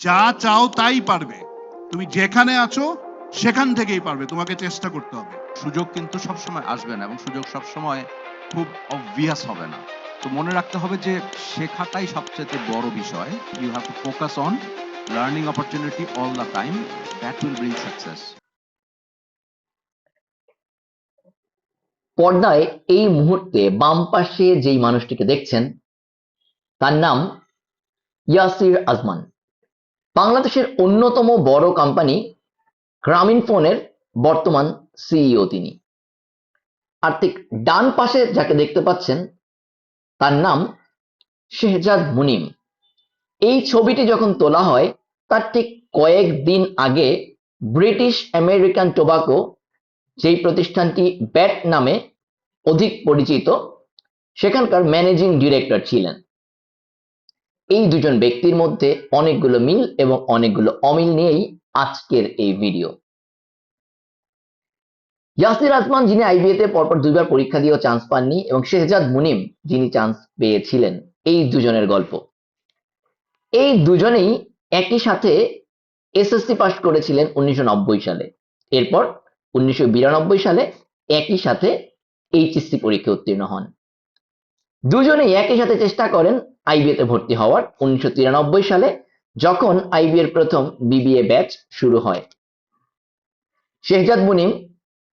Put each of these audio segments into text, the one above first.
যা চাও তাই পারবে। তুমি যেখানে আছো, সেখান থেকেই পারবে। তোমাকে চেষ্টা করতে হবে। সুযোগ কিন্তু সবসময় আসবে না এবং সুযোগ সবসময় খুব অবভিয়াস হবে না। তো মনে রাখতে হবে যে শেখাটাই সবচেয়ে বড় বিষয়। You have to focus on learning opportunity all the time that will bring success পর্দায় এই মুহূর্তে বাম পাশে যেই মানুষটিকে দেখছেন, তার নাম ইয়াসির আজমান। বাংলাদেশের অন্যতম বড় কোম্পানি গ্রামীণ ফোনের বর্তমান সিইও তিনি। আর ঠিক ডান পাশে যাকে দেখতে পাচ্ছেন, তার নাম শেহজাদ মুনিম। এই ছবিটি যখন তোলা হয়, তার ঠিক কয়েকদিন আগে ব্রিটিশ আমেরিকান টোবাকো, যেই প্রতিষ্ঠানটি ব্যাট নামে অধিক পরিচিত, সেখানকার ম্যানেজিং ডিরেক্টর ছিলেন। এই দুজন ব্যক্তির মধ্যে অনেকগুলো মিল এবং অনেকগুলো অমিল নিয়েই আজকের এই ভিডিও ইয়াসির আজমান যিনি আইবিএতে পরপর দুইবার পরীক্ষা দিয়েও চান্স পাননি এবং শেহজাদ মুনিম, যিনি চান্স পেয়েছিলেন। এই দুজনের গল্প। এই দুজনেই একই সাথে এসএসসি পাস করেছিলেন উনিশশো নব্বই সালে। এরপর উনিশশো বিরানব্বই সালে একই সাথে এইচএসসি পরীক্ষা উত্তীর্ণ হন। দুজনেই একই সাথে চেষ্টা করেন আইবিএতে ভর্তি হওয়ার। উনিশশো তিরানব্বই সালে যখন আইবি এর প্রথম বিবিএ ব্যাচ শুরু হয়। শেহজাদ মুনিম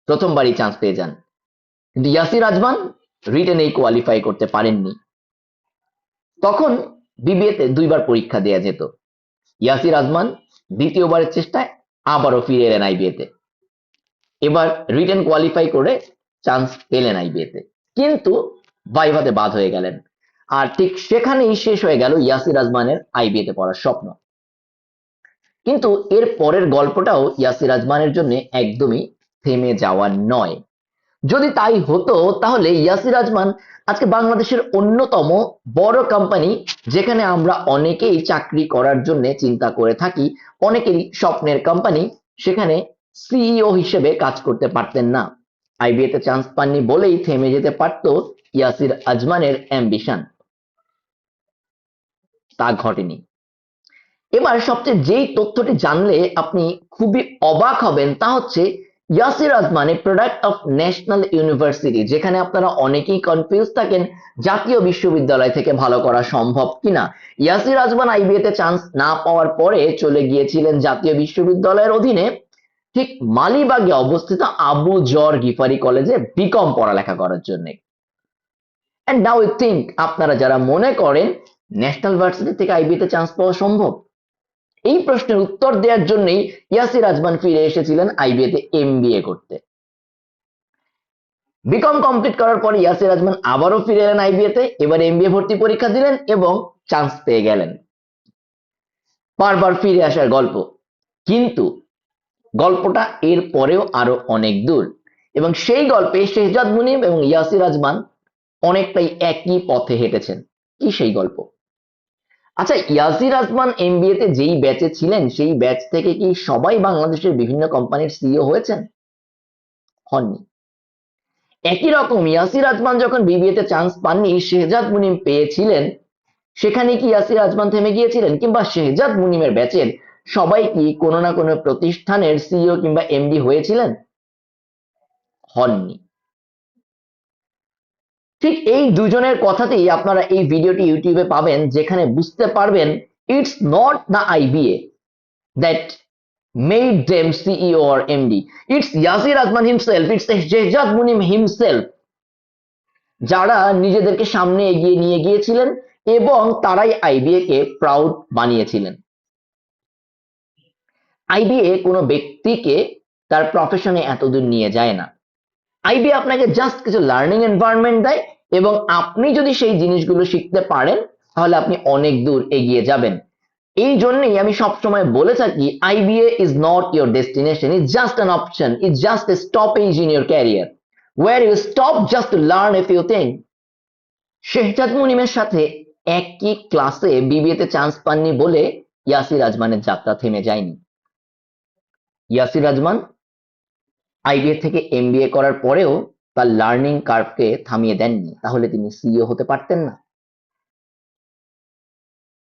প্রথমবারই চান্স পেয়ে যান। কিন্তু ইয়াসির আজমান রিটেনেই কোয়ালিফাই করতে পারেননি। তখন বিবিএতে দুইবার পরীক্ষা দেয়া যেত। ইয়াসির আজমান দ্বিতীয়বারের চেষ্টায় আবারও ফিরে এলেন আইবিএতে এবার রিটেন কোয়ালিফাই করে চান্স পেলেন আইবিএতে কিন্তু ভাইভাতে বাদ হয়ে গেলেন। আর ঠিক সেখানেই শেষ হয়ে গেল ইয়াসির আজমানের আইবিএতে পড়ার স্বপ্ন। কিন্তু এর পরের গল্পটাও ইয়াসির আজমানের জন্য একদমই থেমে যাওয়ার নয়। যদি তাই হতো, তাহলে ইয়াসির আজমান আজকে বাংলাদেশের অন্যতম বড় কোম্পানি যেখানে আমরা অনেকেই চাকরি করার জন্য চিন্তা করে থাকি, অনেকেরই স্বপ্নের কোম্পানি সেখানে সিইও হিসেবে কাজ করতে পারতেন না। আইবিএতে চান্স পাননি বলেই থেমে যেতে পারত ইয়াসির আজমানের অ্যাম্বিশন তা ঘটেনি। এবার সবচেয়ে যেই তথ্যটি জানলে আপনি খুবই অবাক হবেন তা হচ্ছে Yasir Azman product of national university যেখানে আপনারা অনেকেই কনফিউজ থাকেন জাতীয় বিশ্ববিদ্যালয় থেকে ভালো করা সম্ভব কিনা। ইয়াসির আজমান আইবিএতে চান্স না পাওয়ার পরে চলে গিয়েছিলেন জাতীয় বিশ্ববিদ্যালয়ের অধীনে। ঠিক মালিবাগে অবস্থিত আবু জর গিফারি কলেজে বিকম পড়ালেখা করার জন্য। এন্ড নাও ইউ থিঙ্ক আপনারা যারা মনে করেন ন্যাশনাল ভার্সিটি থেকে আইবিতে চান্স পাওয়া সম্ভব। এই প্রশ্নের উত্তর দেওয়ার জন্যই ইয়াসির আজমান ফিরে এসেছিলেন আইবিএতে এমবিএ করতে। বিকম কমপ্লিট করার পরে ইয়াসির আজমান আবারও ফিরে এলেন আইবিএতে এবার এমবিএ ভর্তি পরীক্ষা দিলেন এবং চান্স পেয়ে গেলেন। বারবার ফিরে আসার গল্প। কিন্তু গল্পটা এর পরেও আরও অনেক দূর। এবং সেই গল্পে শেহজাদ মুনিম এবং ইয়াসির আজমান অনেকটাই একই পথে হেঁটেছেন। কি সেই গল্প? আচ্ছা ইয়াসির আজমান এমবিএ তে যেই ব্যাচে ছিলেন, সেই ব্যাচ থেকে কি সবাই বাংলাদেশের বিভিন্ন কোম্পানির সিইও হয়েছেন? হননি। একই রকম, ইয়াসির আজমান যখন বিবিএ তে চান্স পাননি, শেহজাদ মুনিম পেয়েছিলেন। সেখানে কি ইয়াসির আজমান থেমে গিয়েছিলেন? কিংবা শেহজাদ মুনিমের ব্যাচের সবাই কি কোনো না কোনো প্রতিষ্ঠানের সিইও কিংবা এমডি হয়েছিলেন? হননি। ঠিক এই দুজনের কথাতেই আপনারা এই ভিডিওটি ইউটিউবে পাবেন, যেখানে বুঝতে পারবেন it's not the IBA that made them CEO or MD it's Yasir Azman himself it's Shehzad Munim himself যারা নিজেদেরকে সামনে এগিয়ে নিয়ে গিয়েছিলেন এবং তারাই আইবিএ কে প্রাউড বানিয়েছিলেন। আইবিএ কোনো ব্যক্তিকে তার প্রফেশনে এতদূর নিয়ে যায় না। আইবি আপনাকে জাস্ট কিছু লার্নিং এনভায়রনমেন্ট দেয় এবং আপনি যদি সেই জিনিসগুলো শিখতে পারেন, তাহলে আপনি অনেক দূর এগিয়ে যাবেন। এই জন্যই আমি সবসময় বলে থাকি IBA is not your destination is just an option is just a in your career where you stop just to learn a few thing Shehzad মুনিমের সাথে একই ক্লাসে বিবিএতে চান্স পাননি বলে ইয়াসির আজমানের যাত্রা থেমে যায়নি। ইয়াসির আজমান আইবিএ থেকে এমবিএ করার পরেও তার লার্নিং কার্ভকে থামিয়ে দেননি, তাহলে তিনি সিইও হতে পারতেন না।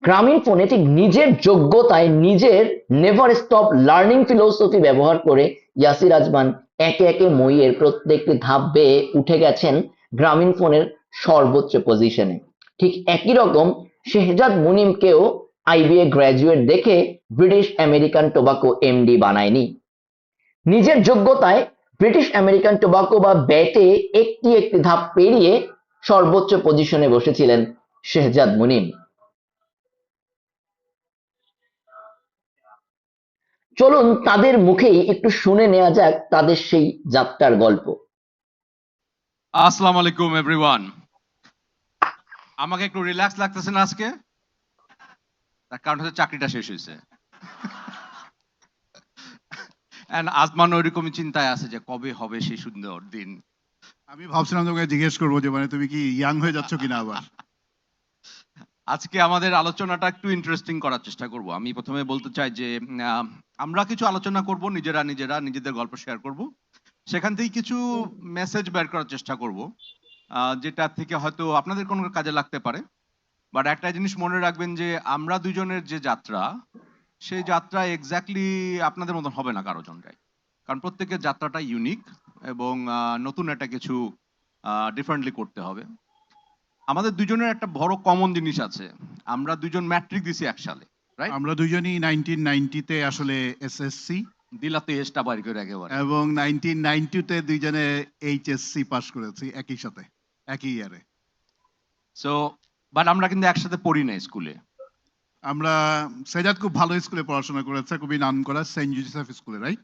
গ্রামীণ ফোনে ঠিক নিজের যোগ্যতায় নিজের নেভার স্টপ লার্নিং ফিলোসফি ব্যবহার করে ইয়াসির আজমান একে একে মইয়ের প্রত্যেকটি ধাপ বেয়ে উঠে গেছেন গ্রামীণ ফোনের সর্বোচ্চ পজিশনে ঠিক একই রকম শেহজাদ মুনিমকেও আইবিএ গ্র্যাজুয়েট দেখে ব্রিটিশ আমেরিকান টোবাকো এমডি বানায়নি। নিজের যোগ্যতায় ব্রিটিশ আমেরিকান টোবাকো বা ব্যাটে একটি একটি ধাপ পেরিয়ে সর্বোচ্চ পজিশনে বসেছিলেন শেহজাদ মুনিম। চলুন তাদের মুখেই একটু শুনে নেওয়া যাক তাদের সেই যাত্রার গল্প। আসসালামু আলাইকুম এভরিওয়ান আমাকে একটু রিল্যাক্স লাগতেছে না আজকে? তার কারণ হচ্ছে চাকরিটা শেষ হয়েছে। এন্ড আজমান ওইরকমই চিন্তায় আছে যে কবে হবে সেই সুন্দর দিন। আমি ভাবছিলাম তোমাকে জিজ্ঞেস করব যে মানে তুমি কি ইয়াং হয়ে যাচ্ছ কিনা আবার? আজকে আমাদের আলোচনাটা একটু ইন্টারেস্টিং করার চেষ্টা করব। আমি প্রথমে বলতে চাই যে আমরা কিছু আলোচনা করব নিজেরা নিজেরা নিজেদের গল্প শেয়ার করব। সেখান থেকে কিছু মেসেজ বের করার চেষ্টা করব। যেটা থেকে হয়তো আপনাদের কোনো কাজে লাগতে পারে। বাট একটা জিনিস মনে রাখবেন যে আমরা দুজনের যে যাত্রা সেই যাত্রা এক্স্যাক্টলি আপনাদের মতন হবে না কারও জনটাই কারণ প্রত্যেকের যাত্রাটা ইউনিক এবং নতুন একটা কিছু ডিফারেন্টলি করতে হবে। আমাদের দুজনের একটা বড় কমন জিনিস আছে। আমরা দুজন ম্যাট্রিক দিছি এক সালে. আমরা দুজনই নাইনটিন নাইনটিতে আসলে এসএসসি দিলাতে এসটা বাড়ি করে একেবারে। এবং নাইনটিন নাইনটিতে দুইজনে এইচএসসি পাস করেছি একই সাথে একই ইয়ারে সো বাট আমরা কিন্তু একসাথে পড়ি না স্কুলে আমরা সেজাদ খুব ভালো স্কুলে পড়াশোনা করেছে খুবই নাম করা সেন্ট জোসেফ স্কুলে রাইট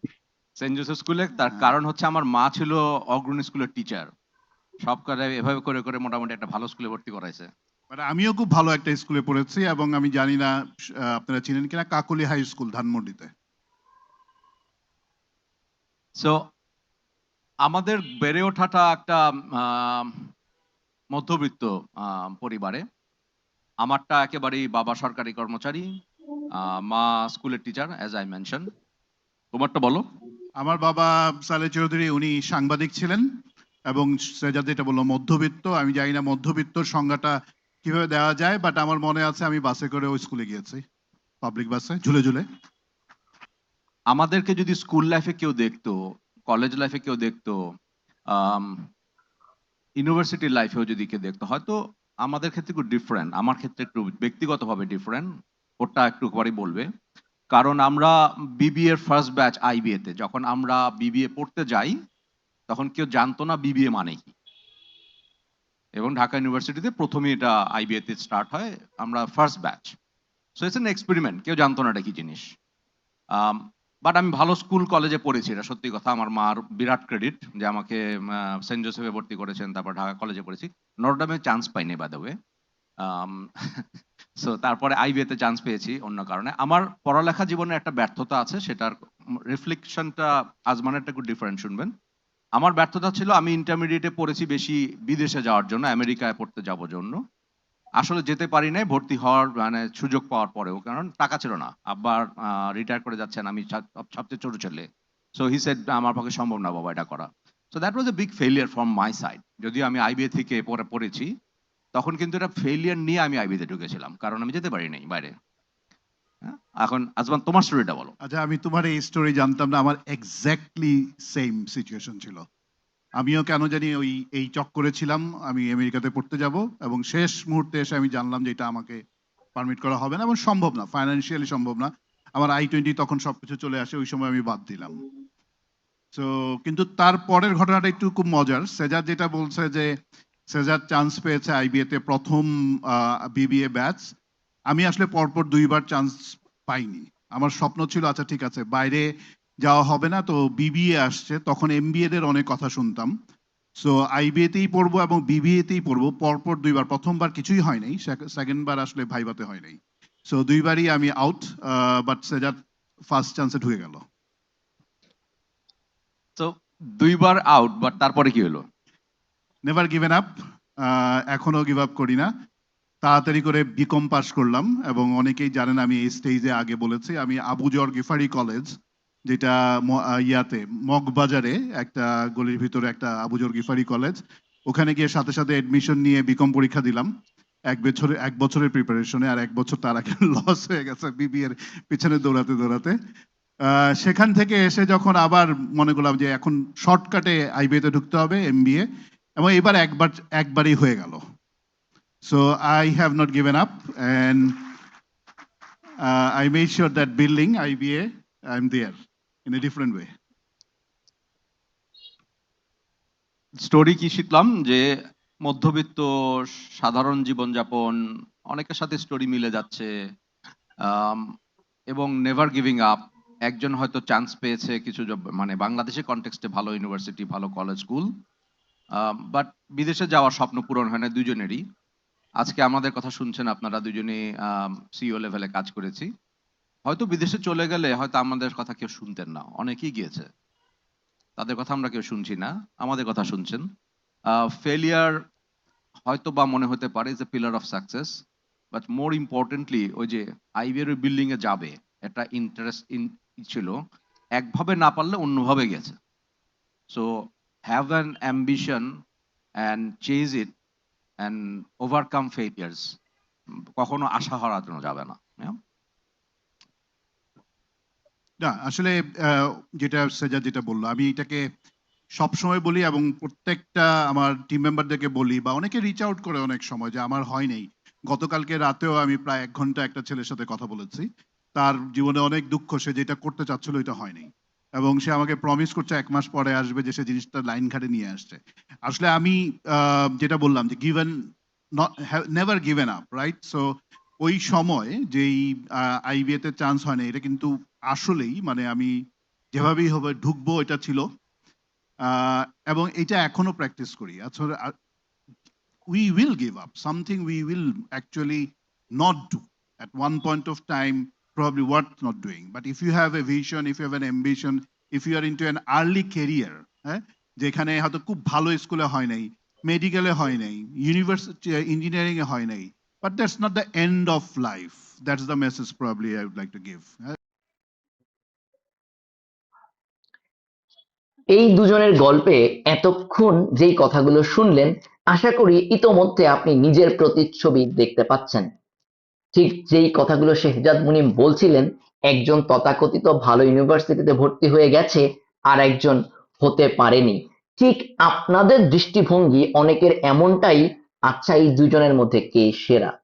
সেন্ট জোসেফ স্কুলে তার। কারণ হচ্ছে আমার মা ছিল অগ্রণী স্কুলের টিচার সব করে এভাবে করে করে মোটামুটি একটা ভালো স্কুলে ভর্তি করাইছে। আমিও খুব ভালো একটা স্কুলে পড়েছি এবং আমি জানি না আপনারা চিনেন কিনা কাকলি হাই স্কুল ধানমন্ডিতে। সো আমাদের বেড়ে ওঠাটা একটা মধ্যবিত্ত পরিবারে। আমারটা একেবারেই বাবা সরকারি কর্মচারী মা স্কুলের টিচার অ্যাজ আই মেনশন তোমারটা বলো। আমার বাবা সালে চৌধুরী উনি সাংবাদিক ছিলেন এবং সেজাদ যেটা বলল মধ্যবিত্ত আমি জানি না মধ্যবিত্তর সংজ্ঞাটা কীভাবে দেওয়া যায় বাট আমার মনে আছে আমি বাসে করে ওই স্কুলে গিয়েছি পাবলিক বাসে ঝুলে ঝুলে। আমাদেরকে যদি স্কুল লাইফে কেউ দেখতো কলেজ লাইফে কেউ দেখতো ইউনিভার্সিটি লাইফেও যদি কেউ দেখতো হয়তো আমাদের ক্ষেত্রে একটু ডিফারেন্ট আমার ক্ষেত্রে একটু ব্যক্তিগতভাবে ডিফারেন্ট ওটা একটু পরে বলবে। কারণ আমরা বিবিএ ফার্স্ট ব্যাচ আইবিএ তে, যখন আমরা বিবিএ পড়তে যাই, তখন কেউ জানতো না বিবিএ মানে কি। এবং ঢাকা ইউনিভার্সিটিতে প্রথমে এটা আইবিএ তে স্টার্ট হয়, আমরা first batch so it's an experiment কেউ জানতো না এটা কি জিনিস। বাট আমি ভালো স্কুল কলেজে পড়েছি। এটা সত্যি কথা, আমার মার বিরাট ক্রেডিট যে আমাকে সেন্ট জোসেফে ভর্তি করেছেন, তারপর ঢাকা কলেজে পড়েছি। নটরডামে চান্স পাইনি বাদ ওয়ে সো তারপরে আইবিএতে চান্স পেয়েছি অন্য কারণে। আমার পড়ালেখা জীবনে একটা ব্যর্থতা আছে, সেটার রিফ্লেকশনটা আজমানেরটা একটু ডিফারেন্ট শুনবেন। আমার ব্যর্থতা ছিল, আমি ইন্টারমিডিয়েটে পড়েছি বেশি বিদেশে যাওয়ার জন্য আমেরিকায় পড়তে যাওয়ার জন্য। আসলে যেতে পারি নাই, ভর্তি হওয়ার মানে সুযোগ পাওয়ার পরেও। কারণ টাকা ছিল না। আব্বার রিটায়ার করে যাচ্ছেন, আমি সব- সবচেয়ে ছোট ছেলে। সো হি সেড আমার পক্ষে সম্ভব না বাবা এটা করা। So that was a big failure from my side যদিও আমি আইবিএ থেকে পরে পড়েছি, তখন কিন্তু এটা ফেলিয়ার নিয়ে আমি আইবিতে ঢুকেছিলাম। কারণ আমি যেতে পারি নাই বাইরে। হ্যাঁ? এখন, আজমান, তোমার স্টোরিটা বলো। আচ্ছা আমি তোমার এই স্টোরি জানতাম না। আমার এক্স্যাক্টলি সেম সিচুয়েশন ছিল। আমিও কেন জানি ওই, এই চক্করে ছিলাম আমি আমেরিকাতে পড়তে যাব এবং শেষ মুহূর্তে এসে আমি জানলাম যে এটা আমাকে পারমিট করা হবে না এবং সম্ভব না ফাইন্যান্সিয়ালি সম্ভব না। আমার আই টোয়েন্টি তখন সবকিছু চলে আসে, ওই সময় আমি বাদ দিলাম। তো কিন্তু তার পরের ঘটনাটা একটু খুব মজার। সেজাদ যেটা বলছে যে, সেজাদ চান্স পেয়েছে আইবিএ তে প্রথম বিবিএ ব্যাচ আমি আসলে পরপর দুইবার চান্স পাইনি। আমার স্বপ্ন ছিল আচ্ছা ঠিক আছে, বাইরে যাওয়া হবে না। তো বিবিএ আসছে। তখন এমবিএ দের অনেক কথা শুনতাম। সো আইবিএ তেই পড়ব এবং বিবিএ তেই পড়ব। পরপর দুইবার। প্রথমবার কিছুই হয় নাই। সেকেন্ড বার আসলে ভাইবাতে হয় নাই। সো দুইবারই আমি আউট বাট সেজাদ ফার্স্ট চান্সে ঢুকে গেল। তো দুইবার আউট বাট তারপরে কি হলো? নেভার গিভেন আপ এখনও গিভ আপ করি না। তাড়াতাড়ি করে বিকম পাস করলাম এবং অনেকেই জানেন আমি এই স্টেজে আগে বলেছি। আমি আবুজর গিফারি কলেজ যেটা ইয়াতে, মগবাজারে একটা গলির ভিতরে একটা আবুজর গিফারি কলেজ ওখানে গিয়ে সাথে সাথে এডমিশন নিয়ে বিকম পরীক্ষা দিলাম। এক বছরে, এক বছরের প্রিপারেশনে আর এক বছর তার আগে লস হয়ে গেছে বিবি এর পিছনে দৌড়াতে দৌড়াতে। সেখান থেকে এসে যখন আবার মনে করলাম যে এখন শর্টকাটে আইবিএতে ঢুকতে হবে এমবিএ এবং এবার একবার, একবারই হয়ে গেল। So I have not given up and I made sure that building IBA I am there in a different way story কি শিখলাম? যে মধ্যবিত্ত, সাধারণ জীবনযাপন, অনেকের সাথে স্টোরি মিলে যাচ্ছে এবং নেভার গিভিং আপ একজন হয়তো চান্স পেয়েছে কিছু মানে বাংলাদেশের কনটেক্সটে ভালো ইউনিভার্সিটি ভালো কলেজ স্কুল বাট বিদেশে যাওয়ার স্বপ্ন পূরণ হয় না দুজনেরই। আজকে আমাদের কথা শুনছেন আপনারা দুজনে সিইও লেভেলে কাজ করেছি। হয়তো বিদেশে চলে গেলে হয়তো আমাদের কথা কেউ শুনতেন না। অনেকেই গিয়েছে। তাদের কথা আমরা কেউ শুনছি না। আমাদের কথা শুনছেন। ফেলিয়ার হয়তো বা মনে হতে পারে is a pillar of success but more importantly ওই যে আইবিএর ওই বিল্ডিং এ যাবে, একটা ইন্টারেস্ট ছিল। একভাবে না পারলে অন্যভাবে গেছে। So have an ambition and chase it and overcome failures কখনো আশা হারানো যাবে না। yeah? না, আসলে যেটা সেজা যেটা বলল, আমি এটাকে সবসময় বলি এবং প্রত্যেকটা আমার টিম মেম্বারদেরকে বলি বা অনেকে রিচ আউট করে অনেক সময় যে আমার হয় নাই। গতকালকে রাতেও আমি প্রায় এক ঘণ্টা একটা ছেলের সাথে কথা বলেছি। তার জীবনে অনেক দুঃখ, সে যেটা করতে চাচ্ছিল এটা হয়নি এবং সে আমাকে প্রমিস করছে এক মাস পরে আসবে যে সে জিনিসটা লাইন ঘাটে নিয়ে আসছে। আসলে আমি যেটা বললাম যে given never given up right so ওই সময় যেই আইবিএতে চান্স হয় না এটা কিন্তু আসলেই মানে আমি যেভাবেই হবে ঢুকবো, এটা ছিল। এবং এটা এখনও প্র্যাকটিস করি। আসলে we will give up something we will actually not do at one point of time, probably worth not doing. But if you have a vision, if you have an ambition, if you are into an early career হ্যাঁ যেখানে হয়তো খুব ভালো স্কুলে হয় নাই মেডিকেলে হয় নাই ইউনিভার্সিটি ইঞ্জিনিয়ারিং এ হয় নাই but that's not the end of life that's the message probably I would like to give এই দুজনের গল্পে এতক্ষণ যেই কথাগুলো শুনলেন, আশা করি ইতোমধ্যে আপনি নিজের প্রতিচ্ছবি দেখতে পাচ্ছেন। ঠিক যেই কথাগুলো শেহজাদ মুনিম বলছিলেন, একজন তথাকথিত ভালো ইউনিভার্সিটিতে ভর্তি হয়ে গেছে আর একজন হতে পারেনি। ঠিক আপনাদের দৃষ্টিভঙ্গি অনেকের এমনটাই আচ্ছা এই দুজনের মধ্যে কে সেরা?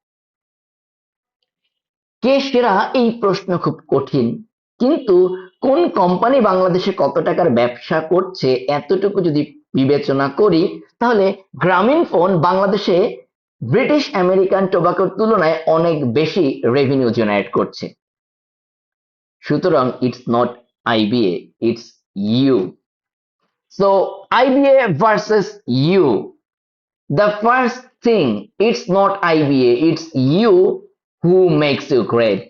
কে সেরা এই প্রশ্ন খুব কঠিন। কিন্তু কোন কোম্পানি বাংলাদেশে কত টাকার ব্যবসা করছে এতটুকু যদি বিবেচনা করি, তাহলে গ্রামীণ ফোন বাংলাদেশে ব্রিটিশ আমেরিকান টোবাকোর তুলনায় অনেক বেশি রেভিনিউ জেনারেট করছে। সুতরাং it's not IBA it's you so IBA versus you the first thing, it's not iba it's you who makes you great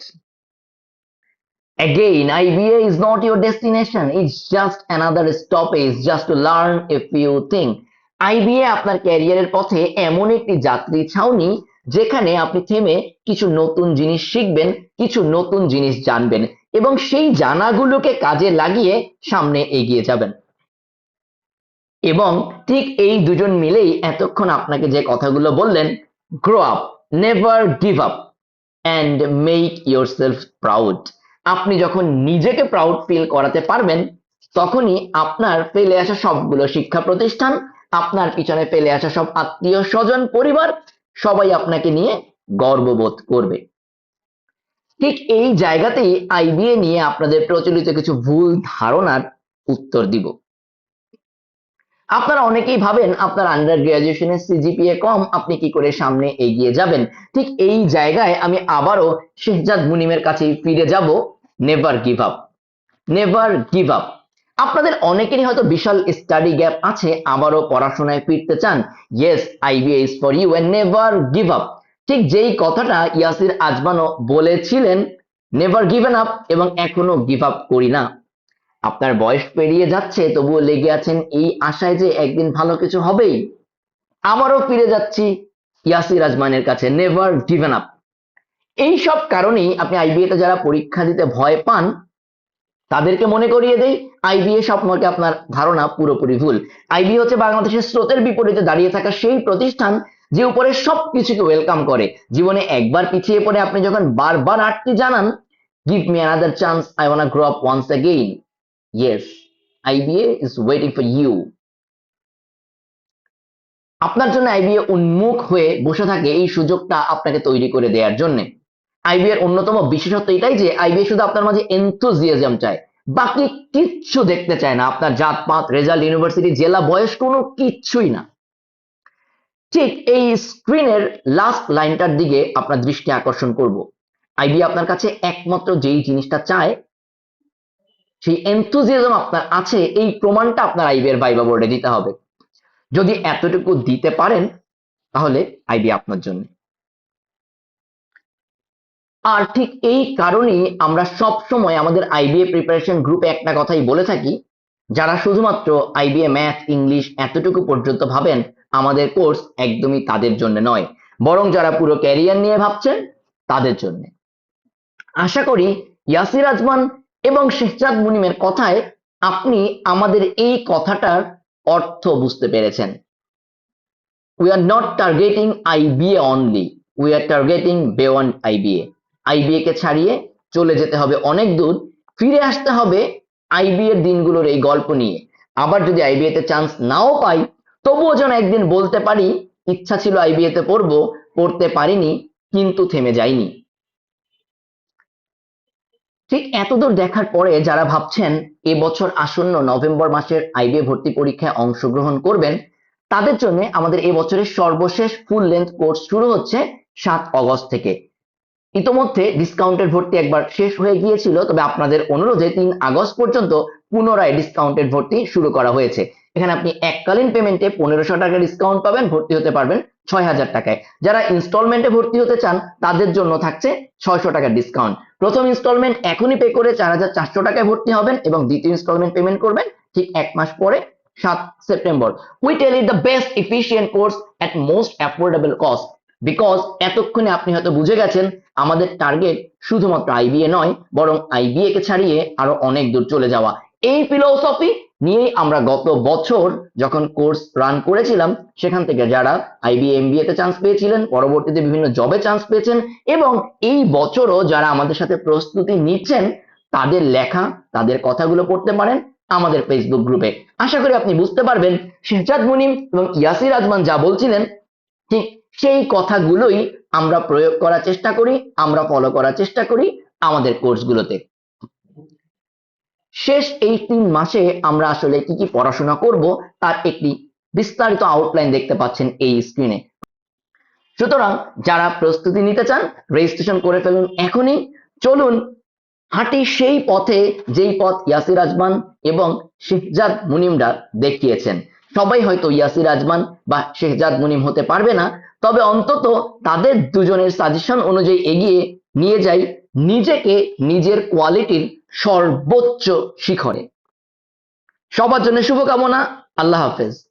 again iba is not your destination. It's just another stoppage just to learn a few things. IBA আপনার ক্যারিয়ারের পথে এমন একটি যাত্রী ছাউনি যেখানে আপনি থেমে কিছু নতুন জিনিস শিখবেন, কিছু নতুন জিনিস জানবেন এবং সেই জানাগুলোকে কাজে লাগিয়ে সামনে এগিয়ে যাবেন। এবং ঠিক এই দুজন মিলেই এতক্ষণ আপনাকে যে কথাগুলো বললেন grow up never give up and make yourself proud আপনি যখন নিজেকে প্রাউড ফিল করাতে পারবেন, তখনই আপনার ফেলে আসা সবগুলো শিক্ষা প্রতিষ্ঠান, আপনার পিছনে ফেলে আসা সব আত্মীয় স্বজন, পরিবার, সবাই আপনাকে নিয়ে গর্ববোধ করবে। ঠিক এই জায়গাতেই আইবিএ নিয়ে আপনাদের প্রচলিত কিছু ভুল ধারণার উত্তর দিব। আপনারা অনেকেই ভাবেন আপনার আন্ডার গ্রাজুয়েশনের সিজিপিএ কম, আপনি কি করে সামনে এগিয়ে যাবেন? ঠিক এই জায়গায় আমি আবারও শেহজাদ মুনিমের কাছে ফিরে যাব। Never give up never give up আপনাদের অনেকেরই হয়তো বিশাল স্টাডি গ্যাপ আছে, আবারও পড়াশোনায় ফিরতে চান। Yes IBA for you and never give up ঠিক যেই কথাটা ইয়াসির আজমানও বলেছিলেন নেভার গিভেন আপ এবং এখনও গিভ আপ করি না। আপনার বয়স পেরিয়ে যাচ্ছে, তবুও লেগে আছেন এই আশায় যে একদিন ভালো কিছু হবেই। আবারও ফিরে যাচ্ছি ইয়াসির আজমানের কাছে নেভার গিভেন আপ এই সব কারণেই আপনি আইবিএতে যারা পরীক্ষা দিতে ভয় পান, তাদেরকে মনে করিয়ে দেই আইবিএ সম্পর্কে আপনার ধারণা পুরোপুরি ভুল। আইবিএ হচ্ছে বাংলাদেশের স্রোতের বিপরীতে দাঁড়িয়ে থাকা সেই প্রতিষ্ঠান যে উপরে সবকিছুকে ওয়েলকাম করে। জীবনে একবার পিছিয়ে পড়ে আপনি যখন বারবার আটকে জানান give me another chance I wanna grow up once again yes IBA is waiting for you আপনার জন্য আইবিএ উন্মুখ হয়ে বসে থাকে এই সুযোগটা আপনাকে তৈরি করে দেওয়ার জন্য। আইবি এর অন্যতম বিশেষত্ব এটাই যে আইবি শুধু আপনার মাঝে এনথুজিয়াজম চায়। বাকি কিচ্ছু দেখতে চায় না। আপনার জাতপাত রেজাল্ট ইউনিভার্সিটি জেলা, বয়স কোনো কিচ্ছুই না। ঠিক এই স্ক্রিনের লাস্ট লাইনটার দিকে আপনার দৃষ্টি আকর্ষণ করব। আইবি আপনার কাছে একমাত্র যেই জিনিসটা চায়, সেই এনথুজিয়াজম আপনার আছে, এই প্রমাণটা আপনার আইবি এর ভাইবা বোর্ডে দিতে হবে। যদি এতটুকু দিতে পারেন, তাহলে আইবি আপনার জন্য। আর ঠিক এই কারণেই আমরা সব সময় আমাদের আইবিএ প্রিপারেশন গ্রুপে একটা কথাই বলে থাকি, যারা শুধুমাত্র আইবিএ ম্যাথ ইংলিশ এতটুকু পর্যন্ত ভাবেন, আমাদের কোর্স একদমই তাদের জন্য নয়। বরং যারা পুরো ক্যারিয়ার নিয়ে ভাবছেন, তাদের জন্য। আশা করি ইয়াসির আজমান এবং শেহজাদ মুনিমের কথায় আপনি আমাদের এই কথাটার অর্থ বুঝতে পেরেছেন। We are not targeting IBA only we are targeting beyond IBA IBA কে ছাড়িয়ে চলে যেতে হবে অনেক দূর। ফিরে আসতে হবে আইবিএ দিনগুলোর এই গল্প নিয়ে। আবার যদি আইবিএ তে চান্স নাও পাই, তবুও যেন একদিন বলতে পারি, ইচ্ছা ছিল আইবিএ তে পড়ব, পড়তে পারিনি, কিন্তু থেমে যাইনি। ঠিক এতদূর দেখার পরে যারা ভাবছেন এবছর আসন্ন নভেম্বর মাসের আইবিএ ভর্তি পরীক্ষায় অংশগ্রহণ করবেন, তাদের জন্য আমাদের এবছরের সর্বশেষ ফুল লেন্থ কোর্স শুরু হচ্ছে সাত অগস্ট থেকে। ইতোমধ্যে ডিসকাউন্টেড ভর্তি একবার শেষ হয়ে গিয়েছিল, তবে আপনাদের অনুরোধে তিন আগস্ট পর্যন্ত পুনরায় ডিসকাউন্টেড ভর্তি শুরু করা হয়েছে। এখানে আপনি এককালীন পেমেন্টে পনেরোশো টাকা ডিসকাউন্ট পাবেন, ভর্তি হতে পারবেন ছয় হাজার টাকায়। যারা ইনস্টলমেন্টে ভর্তি হতে চান, তাদের জন্য থাকছে ছয়শো টাকার ডিসকাউন্ট প্রথম ইনস্টলমেন্ট এখনই পে করে চার হাজার চারশো টাকায় ভর্তি হবেন এবং দ্বিতীয় ইনস্টলমেন্ট পেমেন্ট করবেন ঠিক এক মাস পরে, সাত September. We tell it the best efficient course at most affordable cost because এতক্ষণে আপনি হয়তো বুঝে গেছেন, আমাদের টার্গেট শুধুমাত্র আইবিএ নয়, বরং আইবিএ কে ছাড়িয়ে আরও অনেক দূর চলে যাওয়া। এই ফিলোসফি নিয়েই আমরা গত বছর যখন কোর্স রান করেছিলাম, সেখান থেকে যারা আইবিএ এমবিএ তে চান্স পেয়েছিলেন, পরবর্তীতে বিভিন্ন জবে চান্স পেয়েছেন, এবং এই বছরও যারা আমাদের সাথে প্রস্তুতি নিচ্ছেন, তাদের লেখা, তাদের কথাগুলো পড়তে পারেন আমাদের ফেসবুক গ্রুপে আশা করি আপনি বুঝতে পারবেন শেহজাদ মুনিম এবং ইয়াসির আজমান যা বলছিলেন, ঠিক সেই কথাগুলোই আমরা প্রয়োগ করার চেষ্টা করি, আমরা ফলো করার চেষ্টা করি আমাদের কোর্সগুলোতে শেষ এই তিন মাসে আমরা আসলে কি কি পড়াশোনা করব, তার একটি বিস্তারিত আউটলাইন দেখতে পাচ্ছেন এই স্ক্রিনে সুতরাং যারা প্রস্তুতি নিতে চান রেজিস্ট্রেশন করে ফেলুন এখনই। চলুন হাঁটি সেই পথে যেই পথ ইয়াসির আজমান এবং শেহজাদ মুনিমরা দেখিয়েছেন। সবাই হয়তো ইয়াসির আজমান বা শেহজাদ মুনিম হতে পারবে না তবে অন্তত তাদের দুজনের সাজেশন অনুযায়ী এগিয়ে নিয়ে যাই নিজেকে নিজের কোয়ালিটির সর্বোচ্চ শিখরে। সবার জন্য শুভকামনা, আল্লাহ হাফেজ।